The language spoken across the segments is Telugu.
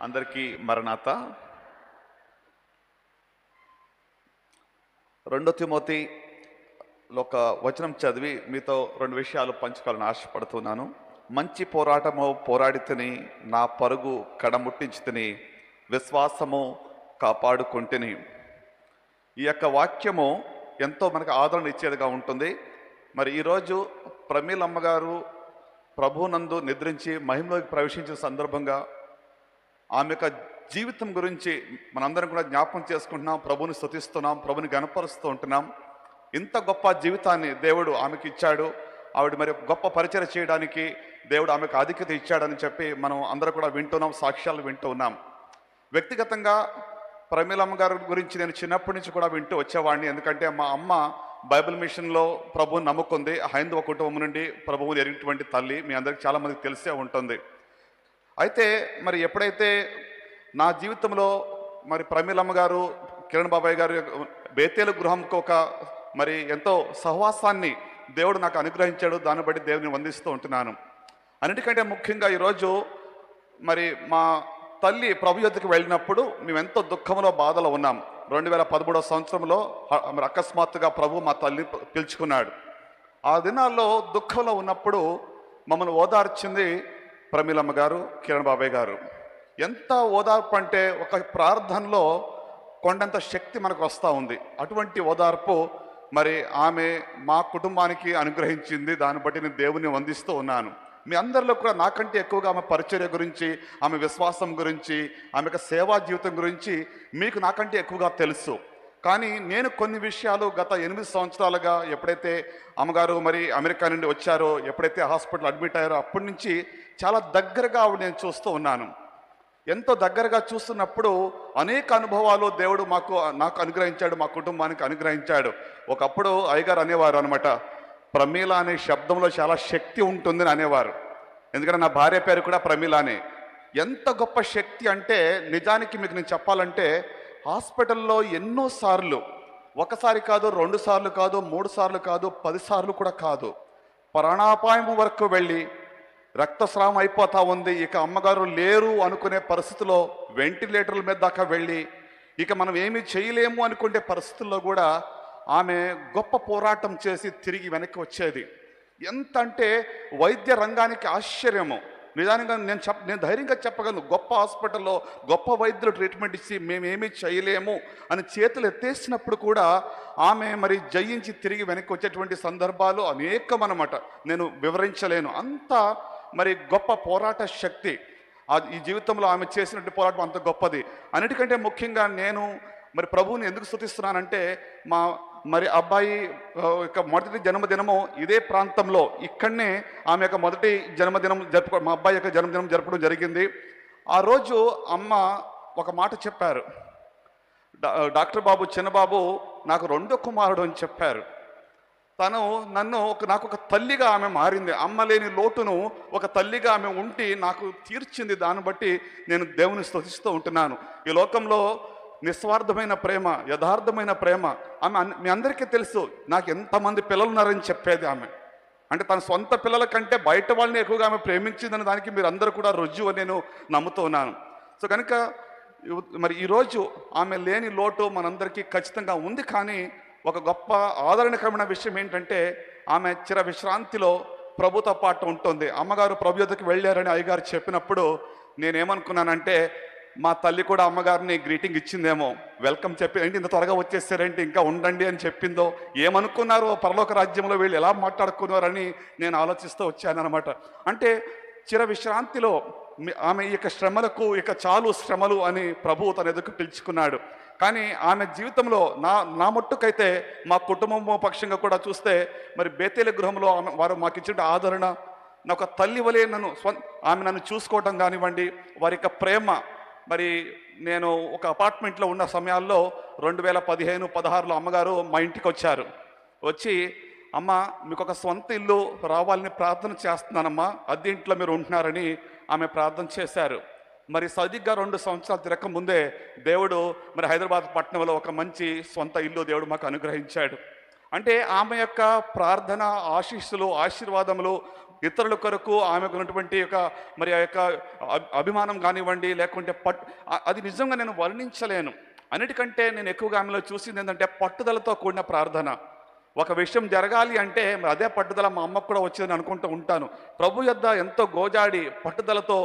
అందరికీ మరణాత. రెండో తిమోతి ఒక వచనం చదివి మీతో రెండు విషయాలు పంచుకోవాలని ఆశపడుతున్నాను. మంచి పోరాటము పోరాడి తిని నా పరుగు కడముట్టించి తిని విశ్వాసము కాపాడుకుంటుని. ఈ యొక్క వాక్యము ఎంతో మనకు ఆదరణ ఇచ్చేదిగా ఉంటుంది. మరి ఈరోజు ప్రమీలమ్మ గారు ప్రభునందు నిద్రించి మహిమలోకి ప్రవేశించిన సందర్భంగా ఆమె యొక్క జీవితం గురించి మనందరం కూడా జ్ఞాపకం చేసుకుంటున్నాం. ప్రభుని స్థుతిస్తున్నాం ప్రభుని గనపరుస్తూ ఉంటున్నాం. ఇంత గొప్ప జీవితాన్ని దేవుడు ఆమెకి ఇచ్చాడు. ఆవిడ మరి గొప్ప పరిచయం చేయడానికి దేవుడు ఆమెకు ఆధిక్యత ఇచ్చాడని చెప్పి మనం అందరూ కూడా వింటున్నాం సాక్ష్యాలు వింటూ ఉన్నాం. వ్యక్తిగతంగా ప్రమీలమ్మ గారి గురించి నేను చిన్నప్పటి నుంచి కూడా వింటూ వచ్చేవాడిని. ఎందుకంటే మా అమ్మ బైబిల్ మిషన్లో ప్రభువుని నమ్ముకుంది. హైందవ కుటుంబం నుండి ప్రభువుని ఎరిగినటువంటి తల్లి. మీ అందరికి చాలామందికి తెలిసే ఉంటుంది. అయితే మరి ఎప్పుడైతే నా జీవితంలో మరి ప్రమీలమ్మ గారు కిరణ్ బాబాయ్ గారు బేతేలు గృహంకు ఒక మరి ఎంతో సహవాసాన్ని దేవుడు నాకు అనుగ్రహించాడు దాన్ని బట్టి దేవుని వందిస్తూ ఉంటున్నాను. అన్నిటికంటే ముఖ్యంగా ఈరోజు మరి మా తల్లి ప్రభు యొద్దకు వెళ్ళినప్పుడు మేము ఎంతో దుఃఖంలో బాధలో ఉన్నాం. రెండు వేల పదమూడవ సంవత్సరంలో మరి అకస్మాత్తుగా ప్రభు మా తల్లి పిలుచుకున్నాడు. ఆ దినాల్లో దుఃఖంలో ఉన్నప్పుడు మమ్మల్ని ఓదార్చింది ప్రమీలమ్మ గారు కిరణ్ బాబాయ్ గారు. ఎంత ఓదార్పు అంటే ఒక ప్రార్థనలో కొండంత శక్తి మనకు వస్తూ ఉంది. అటువంటి ఓదార్పు మరి ఆమె మా కుటుంబానికి అనుగ్రహించింది. దాన్ని బట్టి నేను దేవుని వందిస్తూ ఉన్నాను. మీ అందరిలో కూడా నాకంటే ఎక్కువగా ఆమె పరిచర్య గురించి ఆమె విశ్వాసం గురించి ఆమె యొక్క సేవా జీవితం గురించి మీకు నాకంటే ఎక్కువగా తెలుసు. కానీ నేను కొన్ని విషయాలు గత ఎనిమిది సంవత్సరాలుగా ఎప్పుడైతే అమ్మగారు మరి అమెరికా నుండి వచ్చారో ఎప్పుడైతే హాస్పిటల్ అడ్మిట్ అయ్యారో అప్పటి నుంచి చాలా దగ్గరగా ఆవిడ నేను చూస్తూ ఉన్నాను. ఎంతో దగ్గరగా చూస్తున్నప్పుడు అనేక అనుభవాలు దేవుడు మాకు నాకు అనుగ్రహించాడు మా కుటుంబానికి అనుగ్రహించాడు. ఒకప్పుడు అయ్యగారు అనేవారు అనమాట ప్రమీల అనే శబ్దంలో చాలా శక్తి ఉంటుందని అనేవారు. ఎందుకంటే నా భార్య పేరు కూడా ప్రమీల అనే. ఎంత గొప్ప శక్తి అంటే నిజానికి మీకు నేను చెప్పాలంటే హాస్పిటల్లో ఎన్నో సార్లు ఒకసారి కాదు రెండు సార్లు కాదు మూడు సార్లు కాదు పదిసార్లు కూడా కాదు. ప్రాణాపాయం వరకు వెళ్ళి రక్తస్రావం అయిపోతా ఉంది. ఇక అమ్మగారు లేరు అనుకునే పరిస్థితిలో వెంటిలేటర్ల మీద దాకా వెళ్ళి ఇక మనం ఏమీ చేయలేము అనుకునే పరిస్థితుల్లో కూడా ఆమె గొప్ప పోరాటం చేసి తిరిగి వెనక్కి వచ్చేది. ఎంత అంటే వైద్య రంగానికి ఆశ్చర్యము. నిజానికి నేను చెప్ నేను ధైర్యంగా చెప్పగలను గొప్ప హాస్పిటల్లో గొప్ప వైద్యులు ట్రీట్మెంట్ ఇచ్చి మేమేమీ చేయలేము అని చేతులు ఎత్తేసినప్పుడు కూడా ఆమె మరి జయించి తిరిగి వెనక్కి వచ్చేటువంటి సందర్భాలు అనేకం అన్నమాట నేను వివరించలేను. అంత మరి గొప్ప పోరాట శక్తి ఈ జీవితంలో ఆమె చేసినటువంటి పోరాటం అంత గొప్పది. అన్నిటికంటే ముఖ్యంగా నేను మరి ప్రభువుని ఎందుకు స్థుతిస్తున్నానంటే మా మరి అబ్బాయి యొక్క మొదటి జన్మదినము ఇదే ప్రాంతంలో ఇక్కడనే ఆమె యొక్క మొదటి జన్మదినం జరుపుకో మా అబ్బాయి యొక్క జన్మదినం జరపడం జరిగింది. ఆ రోజు అమ్మ ఒక మాట చెప్పారు. డా- డాక్టర్ బాబు చిన్నబాబు నాకు రెండో కుమారుడు అని చెప్పారు. తను నన్ను ఒక నాకు ఒక తల్లిగా ఆమె మారింది. అమ్మ లేని లోటును ఒక తల్లిగా ఆమె ఉండి నాకు తీర్చింది. దాన్ని బట్టి నేను దేవుని స్థుతిస్తూ ఉంటున్నాను. ఈ లోకంలో నిస్వార్థమైన ప్రేమ యథార్థమైన ప్రేమ. ఆమె మీ అందరికీ తెలుసు నాకు ఎంతమంది పిల్లలు ఉన్నారని చెప్పేది ఆమె. అంటే తన సొంత పిల్లల కంటే బయట వాళ్ళని ఎక్కువగా ఆమె ప్రేమించిందని దానికి మీరు అందరూ కూడా రుజువు అని నేను నమ్ముతూ ఉన్నాను. సో కనుక మరి ఈరోజు ఆమె లేని లోటు మనందరికీ ఖచ్చితంగా ఉంది కానీ ఒక గొప్ప ఆదరణకరమైన విషయం ఏంటంటే ఆమె చిర విశ్రాంతిలో ప్రభుతో పాటు ఉంటుంది. అమ్మగారు ప్రభు యొద్దకు వెళ్ళారని అయ్యగారు చెప్పినప్పుడు నేనేమనుకున్నానంటే మా తల్లి కూడా అమ్మగారిని గ్రీటింగ్ ఇచ్చిందేమో. వెల్కమ్ చెప్పి ఏంటి ఇంత త్వరగా వచ్చేసారేంటి? ఇంకా ఉండండి అని చెప్పిందో. ఏమనుకున్నారో పరలోక రాజ్యంలో వీళ్ళు ఎలా మాట్లాడుకున్నారని నేను ఆలోచిస్తూ వచ్చానమాట అంటే చిర విశ్రాంతిలో ఆమె ఇక శ్రమలకు ఇక చాలు శ్రమలు అని ప్రభువు తన ఎదుకు పిలుచుకున్నాడు. కానీ ఆమె జీవితంలో నా నా మట్టుకైతే మా కుటుంబం పక్షంగా కూడా చూస్తే మరి బేతేల గృహంలో ఆమె వారు మాకు ఇచ్చిన ఆదరణ నా ఒక తల్లి వలె నన్ను ఆమె నన్ను చూసుకోవటం కానివ్వండి వారి యొక్క ప్రేమ మరి నేను ఒక అపార్ట్మెంట్లో ఉన్న సమయాల్లో రెండు వేల పదిహేను పదహారులో అమ్మగారు మా ఇంటికి వచ్చారు. వచ్చి అమ్మ మీకు ఒక సొంత ఇల్లు రావాలని ప్రార్థన చేస్తున్నానమ్మా అద్దె ఇంట్లో మీరు ఉంటున్నారని ఆమె ప్రార్థన చేశారు. మరి సరిగ్గా రెండు సంవత్సరాలు తిరక ముందే దేవుడు మరి హైదరాబాద్ పట్టణంలో ఒక మంచి సొంత ఇల్లు దేవుడు మాకు అనుగ్రహించాడు. అంటే ఆమె యొక్క ప్రార్థన ఆశీస్సులు ఆశీర్వాదములు ఇతరుల కొరకు ఆమెకు ఉన్నటువంటి యొక్క మరి ఆ యొక్క అభిమానం కానివ్వండి లేకుంటే పట్ అది నిజంగా నేను వర్ణించలేను. అన్నిటికంటే నేను ఎక్కువగా ఆమెలో చూసింది ఏంటంటే పట్టుదలతో కూడిన ప్రార్థన. ఒక విషయం జరగాలి అంటే మరి అదే పట్టుదల మా అమ్మకు కూడా వచ్చిందని అనుకుంటూ ఉంటాను. ప్రభు యొద్ద ఎంతో గోజాడి పట్టుదలతో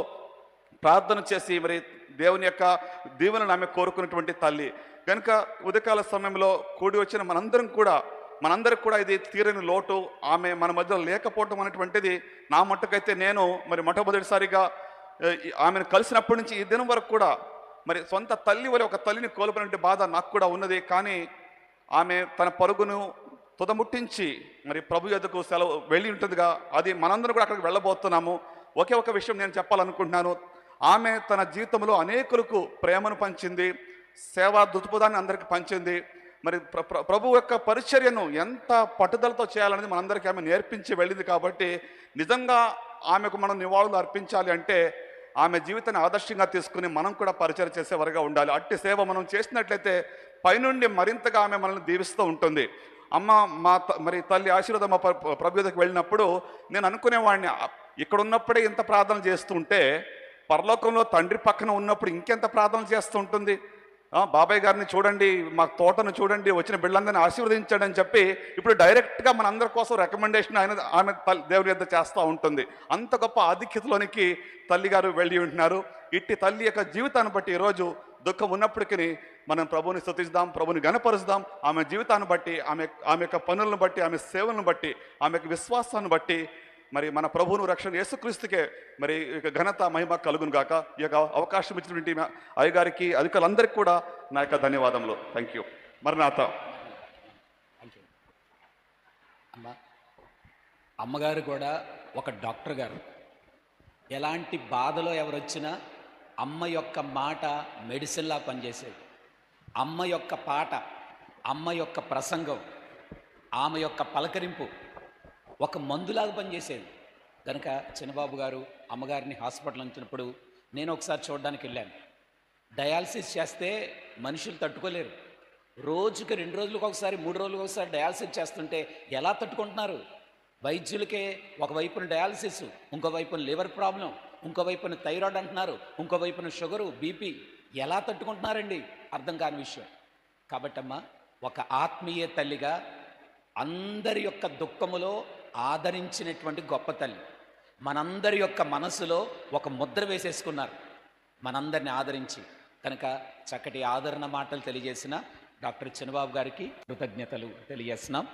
ప్రార్థన చేసి మరి దేవుని యొక్క దీవెనను ఆమె కోరుకున్నటువంటి తల్లి. కనుక ఉదయకాల సమయంలో కూడి వచ్చిన మనందరం కూడా మనందరికి కూడా ఇది తీరని లోటు. ఆమె మన మధ్యలో లేకపోవటం అనేటువంటిది నా మట్టుకైతే నేను మరి మొట్టమొదటిసారిగా ఆమెను కలిసినప్పటి నుంచి ఈ దినం వరకు కూడా మరి సొంత తల్లి వల్ల ఒక తల్లిని కోల్పోయినటువంటి బాధ నాకు కూడా ఉన్నది. కానీ ఆమె తన పరుగును తుదముట్టించి మరి ప్రభు యొద్దకు సెలవు వెళ్ళి ఉంటుందిగా. అది మనందరం కూడా అక్కడికి వెళ్ళబోతున్నాము. ఒకే ఒక విషయం నేను చెప్పాలనుకుంటున్నాను. ఆమె తన జీవితంలో అనేకులకు ప్రేమను పంచింది. సేవా దృక్పథాన్ని అందరికీ పంచింది. మరి ప్రభు యొక్క పరిచర్యను ఎంత పట్టుదలతో చేయాలనేది మనందరికీ ఆమె నేర్పించి వెళ్ళింది కాబట్టి నిజంగా ఆమెకు మనం నివాళులు అర్పించాలి అంటే ఆమె జీవితాన్ని ఆదర్శంగా తీసుకుని మనం కూడా పరిచయం చేసేవారుగా ఉండాలి. అట్టి సేవ మనం చేసినట్లయితే పైనుండి మరింతగా ఆమె మనల్ని దీవిస్తూ ఉంటుంది. అమ్మ మా త- మరి తల్లి ఆశీర్వాదం ప్ర- ప్రభుత్వకి వెళ్ళినప్పుడు నేను అనుకునేవాడిని ఇక్కడ ఉన్నప్పుడే ఇంత ప్రార్థన చేస్తుంటే పరలోకంలో తండ్రి పక్కన ఉన్నప్పుడు ఇంకెంత ప్రార్థన చేస్తూ ఉంటుంది? బాబాయ్ గారిని చూడండి మా తోటను చూడండి వచ్చిన బిళ్ళందరినీ ఆశీర్వదించాడని చెప్పి ఇప్పుడు డైరెక్ట్గా మన అందరి కోసం రికమెండేషన్ ఆయన ఆమె దేవుని యొద్ద చేస్తూ ఉంటుంది. అంత గొప్ప ఆధిక్యతలోనికి తల్లిగారు వెళ్ళి ఉంటున్నారు. ఇట్టి తల్లి యొక్క జీవితాన్ని బట్టి ఈరోజు దుఃఖం ఉన్నప్పటికీ మనం ప్రభుని స్థుతిద్దాం ప్రభుని గణపరుస్తాం ఆమె జీవితాన్ని బట్టి ఆమె ఆమె యొక్క పనులను బట్టి ఆమె సేవలను బట్టి ఆమె యొక్క విశ్వాసాన్ని బట్టి మరి మన ప్రభువును రక్షణ యేసుక్రీస్తుకే మరి ఈ యొక్క ఘనత మహిమ కలుగును గాక. ఈ యొక్క అవకాశం ఇచ్చినటువంటి మా అయ్యగారికి అధికారులందరికీ కూడా నా యొక్క ధన్యవాదములు. థ్యాంక్ యూ మరి నాత అమ్మ అమ్మగారు కూడా ఒక డాక్టర్ గారు. ఎలాంటి బాధలో ఎవరు వచ్చినా అమ్మ యొక్క మాట మెడిసిన్లా పనిచేసేది. అమ్మ యొక్క పాట అమ్మ యొక్క ప్రసంగం ఆమె యొక్క పలకరింపు ఒక మందులాగా పనిచేసేది. కనుక చిన్నబాబు గారు అమ్మగారిని హాస్పిటల్ అంచినప్పుడు నేను ఒకసారి చూడడానికి వెళ్ళాను. డయాలసిస్ చేస్తే మనుషులు తట్టుకోలేరు. రోజుకి రెండు రోజులకు ఒకసారి మూడు రోజులకు ఒకసారి డయాలసిస్ చేస్తుంటే ఎలా తట్టుకుంటున్నారు? వైద్యులకే ఒకవైపున డయాలసిస్ ఇంకో వైపున లివర్ ప్రాబ్లం ఇంకో వైపున థైరాయిడ్ అంటున్నారు ఇంకో వైపున షుగరు బీపీ ఎలా తట్టుకుంటున్నారండి? అర్థం కాని విషయం. కాబట్టమ్మా ఒక ఆత్మీయ తల్లిగా అందరి యొక్క దుఃఖములో ఆదరించినటువంటి గొప్ప తల్లి. మనందరి యొక్క మనసులో ఒక ముద్ర వేసేసుకున్నారు. మనందరిని ఆదరించి కనుక చక్కటి ఆదరణ మాటలు తెలియజేసిన డాక్టర్ చిన్నబాబు గారికి కృతజ్ఞతలు తెలియజేస్తున్నాం.